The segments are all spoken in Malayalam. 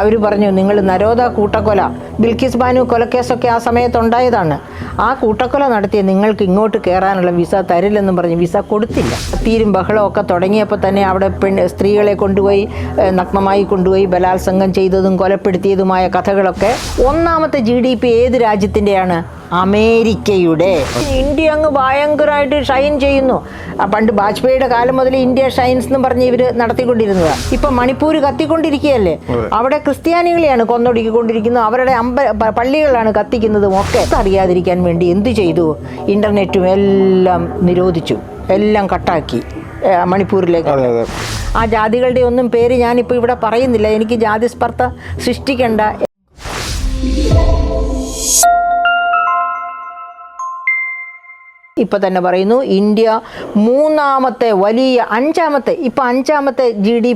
അവർ പറഞ്ഞു നിങ്ങൾ നരോദ കൂട്ടക്കൊല ബിൽക്കിസ് ബാനു കൊലക്കേസൊക്കെ ആ സമയത്തുണ്ടായതാണ്. ആ കൂട്ടക്കൊല നടത്തിയ നിങ്ങൾക്ക് ഇങ്ങോട്ട് കയറാനുള്ള വിസ തരില്ലെന്നും പറഞ്ഞ് വിസ കൊടുത്തില്ല. തീരും ബഹളമൊക്കെ തുടങ്ങിയപ്പോൾ തന്നെ അവിടെ പെൺ സ്ത്രീകളെ കൊണ്ടുപോയി നഗ്നമായി കൊണ്ടുപോയി ബലാത്സംഗം ചെയ്തതും കൊലപ്പെടുത്തിയതുമായ കഥകളൊക്കെ ഒന്നാമത്തെ ജി ഡി പി ഏത് രാജ്യത്തിന്റെയാണ്? അമേരിക്കയുടെ. ഇന്ത്യ അങ്ങ് ഭയങ്കരമായിട്ട് ഷൈൻ ചെയ്യുന്നു. പണ്ട് വാജ്പേയിയുടെ കാലം മുതൽ ഇന്ത്യ ഷൈൻസ് എന്ന് പറഞ്ഞ് ഇവർ നടത്തിക്കൊണ്ടിരുന്നതാണ് ഇപ്പൊ മണിപ്പൂർ കത്തിക്കൊണ്ടിരിക്കുകയല്ലേ? അവിടെ ക്രിസ്ത്യാനികളെയാണ് കൊന്നൊടുക്കിക്കൊണ്ടിരിക്കുന്നത്. അവരുടെ അമ്പ പള്ളികളാണ് കത്തിക്കുന്നതും ഒക്കെ. അറിയാതിരിക്കാൻ വേണ്ടി എന്ത് ചെയ്തു? ഇന്റർനെറ്റും എല്ലാം നിരോധിച്ചു. എല്ലാം കട്ടാക്കി. മണിപ്പൂരിലേക്ക്. ആ ജാതികളുടെ ഒന്നും പേര് ഞാനിപ്പോൾ ഇവിടെ പറയുന്നില്ല. എനിക്ക് ജാതി സ്പർദ്ധ സൃഷ്ടിക്കേണ്ട ഇപ്പൊ തന്നെ പറയുന്നു ഇന്ത്യ മൂന്നാമത്തെ വലിയ അഞ്ചാമത്തെ ഇപ്പൊ അഞ്ചാമത്തെ ജി ഡി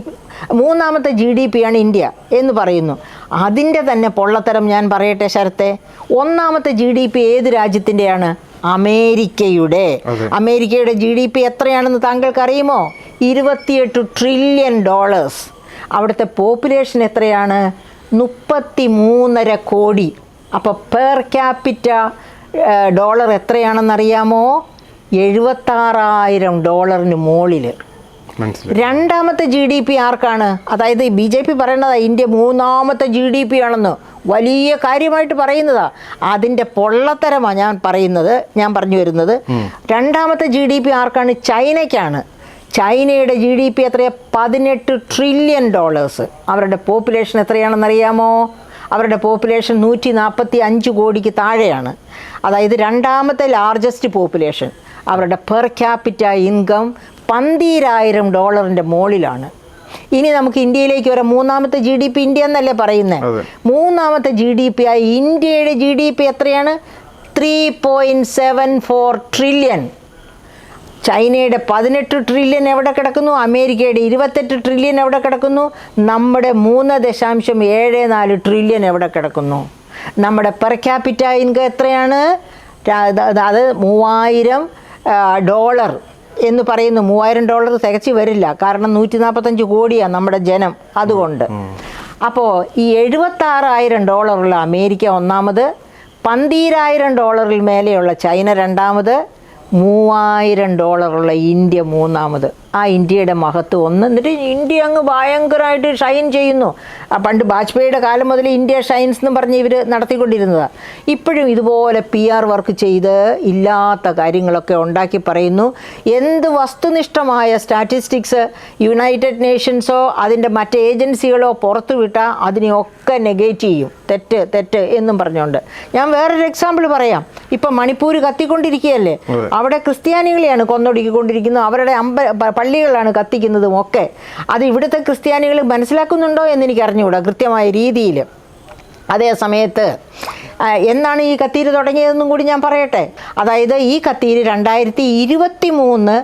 മൂന്നാമത്തെ ജി ഡി പി ആണ് ഇന്ത്യ എന്ന് പറയുന്നു. അതിന്റെ തന്നെ പൊള്ളത്തരം ഞാൻ പറയട്ടെ ശരത്തെ ഒന്നാമത്തെ ജി ഡി പി ഏത് രാജ്യത്തിന്റെയാണ് അമേരിക്കയുടെ. അമേരിക്കയുടെ ജി ഡി പി എത്രയാണെന്ന് താങ്കൾക്ക് അറിയുമോ ഇരുപത്തിയെട്ട് ട്രില്യൺ ഡോളേഴ്സ് അവിടുത്തെ പോപ്പുലേഷൻ എത്രയാണ്? മുപ്പത്തി മൂന്നര കോടി. അപ്പോൾ പെർ ക്യാപിറ്റ ഡോളർ എത്രയാണെന്നറിയാമോ? എഴുപത്താറായിരം ഡോളറിന് മുകളിൽ രണ്ടാമത്തെ ജി ഡി പി ആർക്കാണ്? അതായത് ബി ജെ പി പറയണതാ ഇന്ത്യ മൂന്നാമത്തെ ജി ഡി പി ആണെന്ന്. വലിയ കാര്യമായിട്ട് പറയുന്നതാ. അതിന്റെ പൊള്ളത്തരമാണ് ഞാൻ പറയുന്നത് ഞാൻ പറഞ്ഞു വരുന്നത്. രണ്ടാമത്തെ ജി ഡി പി ആർക്കാണ്? ചൈനയ്ക്കാണ്. ചൈനയുടെ ജി ഡി പി എത്രയാണ് പതിനെട്ട് ട്രില്യൺ ഡോളേഴ്സ് അവരുടെ പോപ്പുലേഷൻ എത്രയാണെന്നറിയാമോ? അവരുടെ പോപ്പുലേഷൻ നൂറ്റി നാൽപ്പത്തി അഞ്ച് കോടിക്ക് താഴെയാണ്. അതായത് രണ്ടാമത്തെ ലാർജസ്റ്റ് പോപ്പുലേഷൻ അവരുടെ പെർ ക്യാപിറ്റ ഇൻകം പന്തീരായിരം ഡോളറിന്റെ മുകളിലാണ്. ഇനി നമുക്ക് ഇന്ത്യയിലേക്ക് വരാം. മൂന്നാമത്തെ ജി ഡി പി ഇന്ത്യ എന്നല്ലേ പറയുന്നത് മൂന്നാമത്തെ ജി ഡി പി ആയി ഇന്ത്യയുടെ ജി ഡി പി എത്രയാണ്? Three point seven four trillion ചൈനയുടെ പതിനെട്ട് ട്രില്യൺ എവിടെ കിടക്കുന്നു? അമേരിക്കയുടെ ഇരുപത്തെട്ട് ട്രില്യൺ എവിടെ കിടക്കുന്നു? നമ്മുടെ മൂന്ന് ദശാംശം ഏഴ് നാല് ട്രില്യൺ എവിടെ കിടക്കുന്നു? നമ്മുടെ പെർ ക്യാപിറ്റ ഇൻകം എത്രയാണ്? അത് മൂവായിരം ഡോളർ എന്ന് പറയുന്നു. മൂവായിരം ഡോളർ തികച്ചു വരില്ല. കാരണം നൂറ്റി നാൽപ്പത്തഞ്ച് കോടിയാണ് നമ്മുടെ ജനം അതുകൊണ്ട്. അപ്പോൾ ഈ എഴുപത്താറായിരം ഡോളറുള്ള അമേരിക്ക ഒന്നാമത് പന്തീരായിരം ഡോളറിൽ മേലെയുള്ള ചൈന രണ്ടാമത് മൂവായിരം ഡോളറുള്ള ഇന്ത്യ മൂന്നാമത്. ആ ഇന്ത്യയുടെ മഹത്വം ഒന്ന്. എന്നിട്ട് ഇന്ത്യ അങ്ങ് ഭയങ്കരമായിട്ട് ഷൈൻ ചെയ്യുന്നു. ആ പണ്ട് വാജ്പേയിയുടെ കാലം മുതൽ ഇന്ത്യ ഷൈൻസ് എന്ന് പറഞ്ഞ് ഇവർ നടത്തിക്കൊണ്ടിരുന്നതാണ് ഇപ്പോഴും ഇതുപോലെ പി ആർ വർക്ക് ചെയ്ത് ഇല്ലാത്ത കാര്യങ്ങളൊക്കെ ഉണ്ടാക്കി പറയുന്നു. എന്ത് വസ്തുനിഷ്ഠമായ സ്റ്റാറ്റിസ്റ്റിക്സ് യുണൈറ്റഡ് നേഷൻസോ അതിന്റെ മറ്റ് ഏജൻസികളോ പുറത്തു വിട്ടാൽ അതിനെയൊക്കെ നെഗേറ്റ് ചെയ്യും. തെറ്റ് തെറ്റ് എന്നും പറഞ്ഞുകൊണ്ട്. ഞാൻ വേറൊരു എക്സാമ്പിൾ പറയാം. ഇപ്പം മണിപ്പൂർ കത്തിക്കൊണ്ടിരിക്കുകയല്ലേ? അവിടെ ക്രിസ്ത്യാനികളെയാണ് കൊന്നൊടുക്കിക്കൊണ്ടിരിക്കുന്നത്. അവരുടെ അമ്പ പള്ളികളാണ് കത്തിക്കുന്നതും ഒക്കെ. അത് ഇവിടുത്തെ ക്രിസ്ത്യാനികൾ മനസ്സിലാക്കുന്നുണ്ടോ എന്ന് എനിക്ക് അറിഞ്ഞുകൂടാ കൃത്യമായ രീതിയിൽ. അതേ സമയത്ത് എന്നാണ് ഈ കത്തീര് തുടങ്ങിയതെന്നും കൂടി ഞാൻ പറയട്ടെ. അതായത് ഈ കത്തീര് രണ്ടായിരത്തി ഇരുപത്തി മൂന്ന്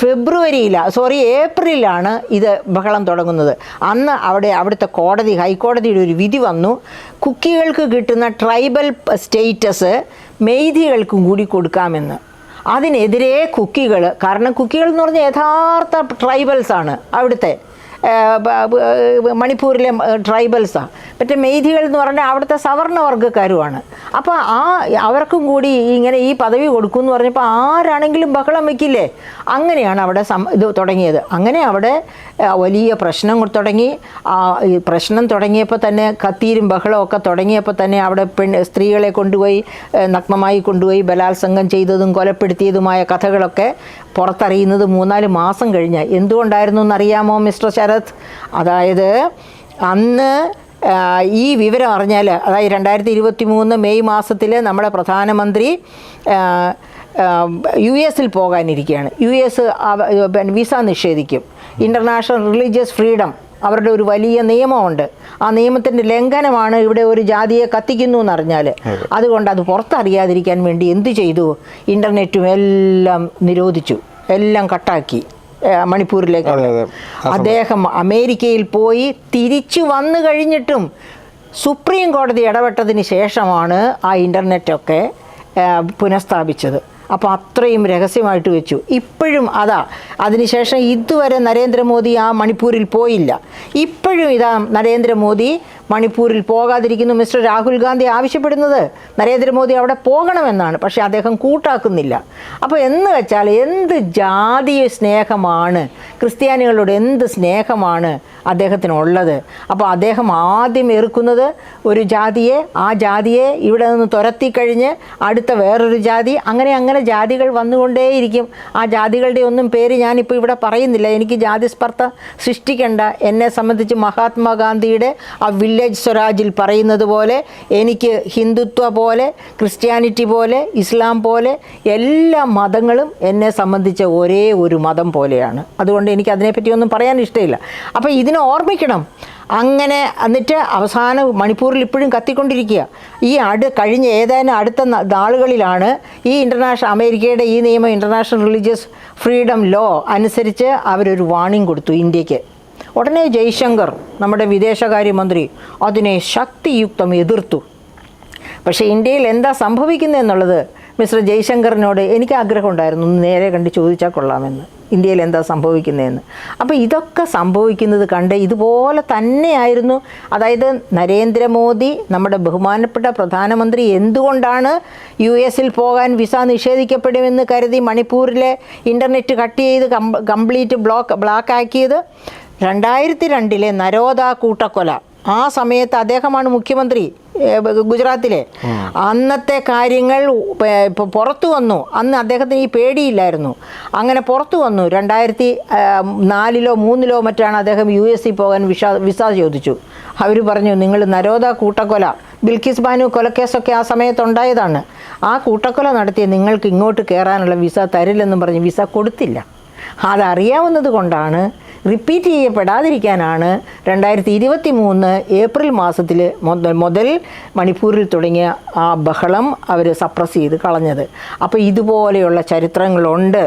ഫെബ്രുവരിയിലാണ് സോറി ഏപ്രിലാണ് ഇത് ബഹളം തുടങ്ങുന്നത്. അന്ന് അവിടെ അവിടുത്തെ കോടതി ഹൈക്കോടതിയുടെ ഒരു വിധി വന്നു. കുക്കികൾക്ക് കിട്ടുന്ന ട്രൈബൽ സ്റ്റേറ്റസ് മെയ്തികൾക്കും കൂടി കൊടുക്കാമെന്ന്. അതിനെതിരെ കുക്കികൾ കാരണം കുക്കികൾ എന്ന് പറഞ്ഞാൽ യഥാർത്ഥ ട്രൈബൽസാണ് അവിടുത്തെ മണിപ്പൂരിലെ ട്രൈബൽസാണ് മറ്റേ മെയ്തികൾ എന്ന് പറഞ്ഞാൽ അവിടുത്തെ സവർണവർഗക്കാരുമാണ് അപ്പോൾ ആ അവർക്കും കൂടി ഇങ്ങനെ ഈ പദവി കൊടുക്കും എന്ന് പറഞ്ഞപ്പോൾ ആരാണെങ്കിലും ബഹളം വയ്ക്കില്ലേ അങ്ങനെയാണ് അവിടെ സം ഇത് തുടങ്ങിയത്. അങ്ങനെ അവിടെ വലിയ പ്രശ്നം തുടങ്ങി. പ്രശ്നം തുടങ്ങിയപ്പോൾ തന്നെ കത്തീരും ഒക്കെ തുടങ്ങിയപ്പോൾ തന്നെ അവിടെ പെൺ സ്ത്രീകളെ കൊണ്ടുപോയി നഗ്നമായി കൊണ്ടുപോയി ബലാത്സംഗം ചെയ്തതും കൊലപ്പെടുത്തിയതുമായ കഥകളൊക്കെ പുറത്തറിയുന്നത് മൂന്നാൽ മാസം കഴിഞ്ഞ്. എന്തുകൊണ്ടായിരുന്നു എന്നറിയാമോ മിസ്റ്റർ ശരത്? അതായത് അന്ന് ഈ വിവരം അറിഞ്ഞാൽ അതായത് രണ്ടായിരത്തി ഇരുപത്തി മൂന്ന് മെയ് മാസത്തിൽ നമ്മുടെ പ്രധാനമന്ത്രി യു എസിൽ പോകാനിരിക്കുകയാണ്. യു എസ് വിസ നിഷേധിക്കും. ഇന്റർനാഷണൽ റിലീജിയസ് ഫ്രീഡം അവരുടെ ഒരു വലിയ നിയമമുണ്ട്. ആ നിയമത്തിന്റെ ലംഘനമാണ് ഇവിടെ ഒരു ജാതിയെ കത്തിക്കുന്നു എന്നറിഞ്ഞാൽ. അതുകൊണ്ട് അത് പുറത്തറിയാതിരിക്കാൻ വേണ്ടി എന്ത് ചെയ്തു? ഇന്റർനെറ്റും എല്ലാം നിരോധിച്ചു. എല്ലാം കട്ടാക്കി. മണിപ്പൂരിലേക്ക്. അദ്ദേഹം അമേരിക്കയിൽ പോയി തിരിച്ചു വന്നു കഴിഞ്ഞിട്ടും സുപ്രീം കോടതി ഇടപെട്ടതിന് ശേഷമാണ് ആ ഇന്റർനെറ്റൊക്കെ പുനഃസ്ഥാപിച്ചത്. അപ്പോൾ അത്രയും രഹസ്യമായിട്ട് വെച്ചു. ഇപ്പോഴും അതാ അതിനുശേഷം ഇതുവരെ നരേന്ദ്രമോദി ആ മണിപ്പൂരിൽ പോയില്ല. ഇപ്പോഴും ഇതാ നരേന്ദ്രമോദി മണിപ്പൂരിൽ പോകാതിരിക്കുന്നു മിസ്റ്റർ രാഹുൽ ഗാന്ധി ആവശ്യപ്പെടുന്നത് നരേന്ദ്രമോദി അവിടെ പോകണമെന്നാണ് പക്ഷേ അദ്ദേഹം കൂട്ടാക്കുന്നില്ല. അപ്പോൾ എന്ന് വെച്ചാൽ എന്ത് ജാതീയ സ്നേഹമാണ് ക്രിസ്ത്യാനികളോട് എന്ത് സ്നേഹമാണ് അദ്ദേഹത്തിനുള്ളത്? അപ്പോൾ അദ്ദേഹം ആദ്യം എറുക്കുന്നത് ഒരു ജാതിയെ ആ ജാതിയെ ഇവിടെ നിന്ന് തുരത്തി കഴിഞ്ഞ് അടുത്ത വേറൊരു ജാതി അങ്ങനെ അങ്ങനെ ജാതികൾ വന്നുകൊണ്ടേയിരിക്കും. ആ ജാതികളുടെ ഒന്നും പേര് ഞാനിപ്പോൾ ഇവിടെ പറയുന്നില്ല. എനിക്ക് ജാതി സ്പർദ്ധ സൃഷ്ടിക്കേണ്ട. എന്നെ സംബന്ധിച്ച് മഹാത്മാഗാന്ധിയുടെ ആ വില്ലേജ് സ്വരാജിൽ പറയുന്നത് പോലെ എനിക്ക് ഹിന്ദുത്വ പോലെ ക്രിസ്ത്യാനിറ്റി പോലെ ഇസ്ലാം പോലെ എല്ലാ മതങ്ങളും എന്നെ സംബന്ധിച്ച ഒരേ ഒരു മതം പോലെയാണ്. അതുകൊണ്ട് എനിക്ക് അതിനെപ്പറ്റി ഒന്നും പറയാൻ ഇഷ്ടമില്ല. അപ്പോൾ ഇതിനെ ഓർമ്മിക്കണം. അങ്ങനെ എന്നിട്ട് അവസാനം മണിപ്പൂരിൽ ഇപ്പോഴും കത്തിക്കൊണ്ടിരിക്കുക. ഈ അടു കഴിഞ്ഞ ഏതാനും അടുത്ത നാളുകളിലാണ് ഈ ഇന്റർനാഷണൽ അമേരിക്കയുടെ ഈ നിയമം ഇന്റർനാഷണൽ റിലീജിയസ് ഫ്രീഡം ലോ അനുസരിച്ച് അവരൊരു വാണിംഗ് കൊടുത്തു ഇന്ത്യയ്ക്ക്. ഉടനെ ജയശങ്കർ നമ്മുടെ വിദേശകാര്യമന്ത്രി അതിനെ ശക്തിയുക്തം എതിർത്തു. പക്ഷേ ഇന്ത്യയിൽ എന്താ സംഭവിക്കുന്നത് എന്നുള്ളത് മിസ്റ്റർ ജയശങ്കറിനോട് എനിക്ക് ആഗ്രഹമുണ്ടായിരുന്നു. നേരെ കണ്ട് ചോദിച്ചാൽ കൊള്ളാമെന്ന്. ഇന്ത്യയിൽ എന്താ സംഭവിക്കുന്നതെന്ന് അപ്പോൾ ഇതൊക്കെ സംഭവിക്കുന്നത് കണ്ട് ഇതുപോലെ തന്നെയായിരുന്നു. അതായത് നരേന്ദ്രമോദി നമ്മുടെ ബഹുമാനപ്പെട്ട പ്രധാനമന്ത്രി എന്തുകൊണ്ടാണ് യു എസിൽ പോകാൻ വിസ നിഷേധിക്കപ്പെടുമെന്ന് കരുതി മണിപ്പൂരിലെ ഇന്റർനെറ്റ് കട്ട് ചെയ്ത് കംപ്ലീറ്റ് ബ്ലോക്ക് ബ്ലാക്ക് ആക്കിയത് രണ്ടായിരത്തി രണ്ടിലെ നരോദ കൂട്ടക്കൊല. ആ സമയത്ത് അദ്ദേഹമാണ് മുഖ്യമന്ത്രി ഗുജറാത്തിലെ. അന്നത്തെ കാര്യങ്ങൾ പുറത്തു വന്നു. അന്ന് അദ്ദേഹത്തിന് ഈ പേടിയില്ലായിരുന്നു. അങ്ങനെ പുറത്തു വന്നു. രണ്ടായിരത്തി നാലിലോ മൂന്നിലോ മറ്റാണ് അദ്ദേഹം യു എസ് സി പോകാൻ വിസ വിസ ചോദിച്ചു. അവർ പറഞ്ഞു നിങ്ങൾ നരോദ കൂട്ടക്കൊല. ബിൽക്കിസ് ബാനു കൊലക്കേസൊക്കെ ആ സമയത്തുണ്ടായതാണ്. ആ കൂട്ടക്കൊല നടത്തിയ നിങ്ങൾക്ക് ഇങ്ങോട്ട് കയറാനുള്ള വിസ തരില്ലെന്നും പറഞ്ഞ് വിസ കൊടുത്തില്ല. അതറിയാവുന്നത് കൊണ്ടാണ് റിപ്പീറ്റ് ചെയ്യപ്പെടാതിരിക്കാനാണ് രണ്ടായിരത്തി ഇരുപത്തി മൂന്ന് ഏപ്രിൽ മാസത്തിൽ മുതൽ മണിപ്പൂരിൽ തുടങ്ങിയ ആ ബഹളം അവർ സപ്രസ് ചെയ്ത് കളഞ്ഞത്. അപ്പോൾ ഇതുപോലെയുള്ള ചരിത്രങ്ങളുണ്ട്.